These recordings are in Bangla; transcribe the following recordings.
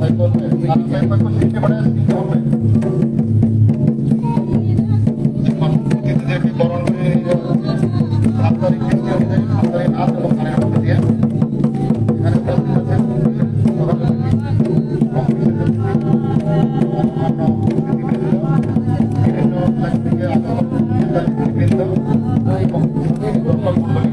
హైకోర్టు హైకోర్టు తీర్చబడే বিভিন্ন বিভিন্ন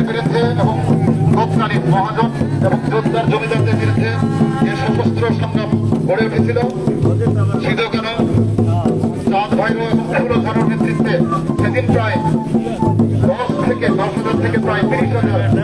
জমিদারদের বিরুদ্ধে এবং লোকনালীর মহাজন এবং যোদ্ধার জমিদারদের বিরুদ্ধে যে সশস্ত্র সংগ্রাম গড়ে উঠেছিল সিধু কানু চাঁদ ভাইরো এবং নেতৃত্বে সেদিন প্রায় দশ থেকে দশ হাজার থেকে প্রায় তিরিশ হাজার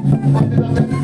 Thank you.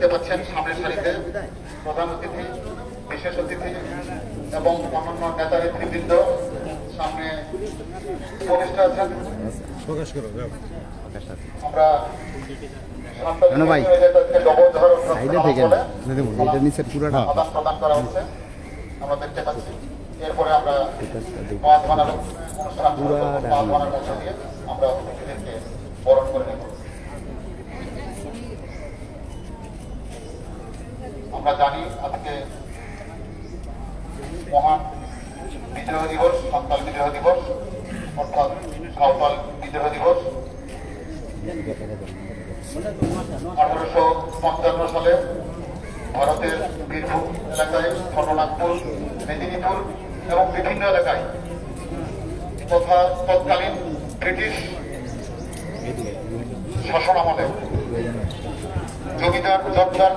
দেখতে পাচ্ছেন সামনের সারিতে প্রধান অতিথি বিশেষ অতিথি এবং অন্যান্য নেতা নেতৃবৃন্দ সামনে উপদেষ্টা আছেন। প্রকাশ করো আমরা আমরা দেখতে পাচ্ছি। এরপরে আমরা মহাত্মা অনুষ্ঠান আমরা বরণ করে নেব। আমরা জানি আজকে মহান বিদ্রোহ দিবস সন্তান বিদ্রোহ দিবস, অর্থাৎ সাঁওতাল বিদ্রোহ দিবস। আঠারোশো পঞ্চান্ন সালে ভারতের বীরভূম এলাকায় ঘটনাগপুর মেদিনীপুর এবং বিভিন্ন এলাকায় তথা তৎকালীন ব্রিটিশ শাসন আমাদের জমিদার জর্দার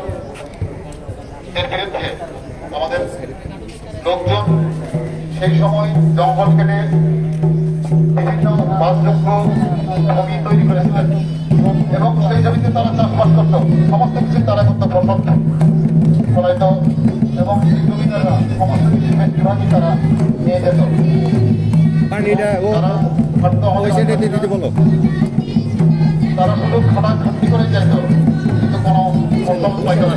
এর বিরুদ্ধে আমাদের লোকজন সেই সময় জঙ্গল কেটে বিভিন্ন বাসযোগ্য ভূমি তৈরি করেছিলেন। এবং সেই জমিতে তারা চাষবাস করত। সমস্ত কিছু তারা করতো ফসল ফলাইত এবং সেই জমিদাররা সমস্ত কিছু বেশিরভাগই তারা নিয়ে যেত। তারা শুধু খাটা খাটি করে যেত কিন্তু কোনো ফসল পাইত না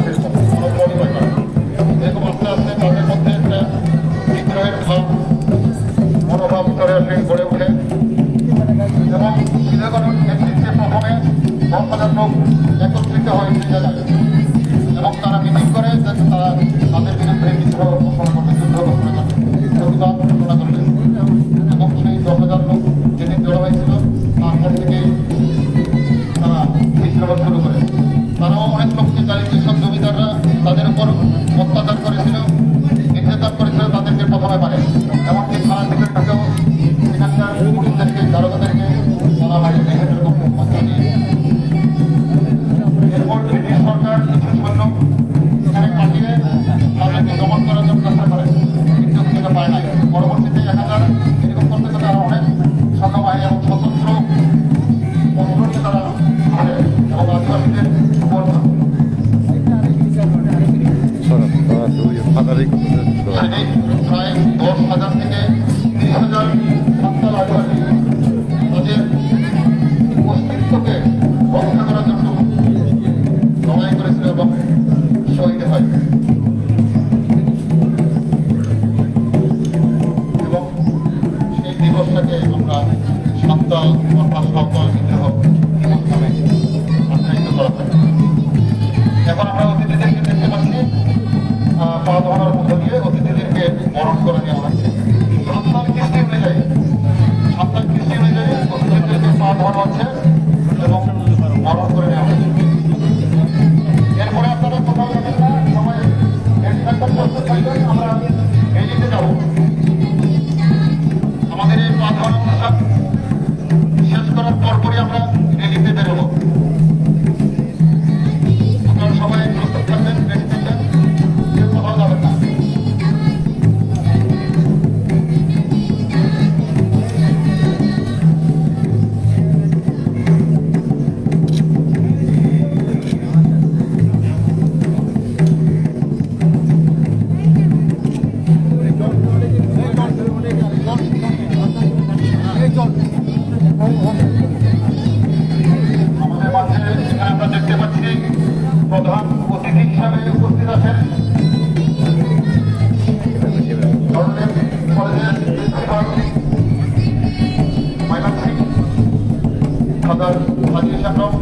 সাজিয়ে সাহেব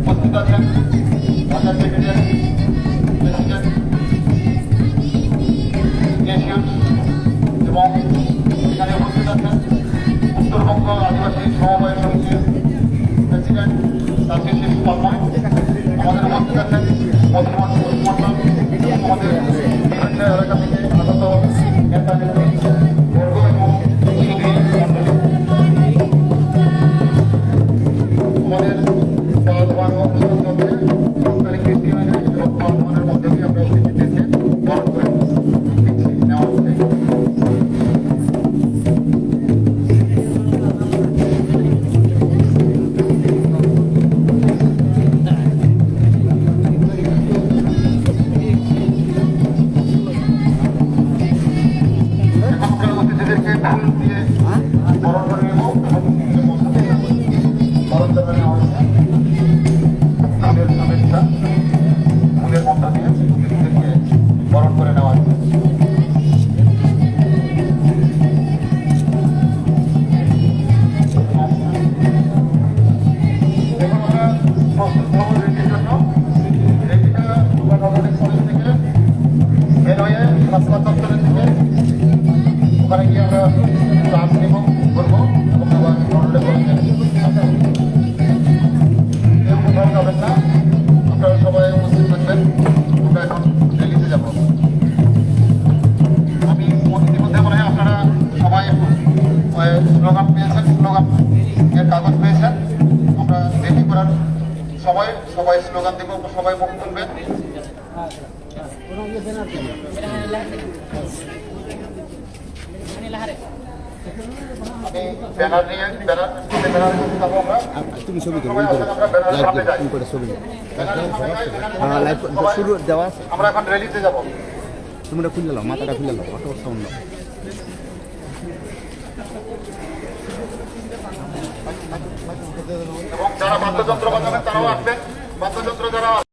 উপস্থিত এবং এখানে উপস্থিত আছেন উত্তরবঙ্গ আদিবাসী সমবায় আমাদের উপস্থিত আছেন মধুমন্ডল আমাদের এলাকা থেকে সামনে যাই, ব্যানারের হ্যাঁ সামনে লাইভ সবাই- শুরু দেওয়া আমরা এখন র্যালিতে যাব। তুমি খুলে নাও মাথাটা খুলে অত নাও এবং যারা বাদ্যযন্ত্র বাজাবেন তারাও আসবেন। যারা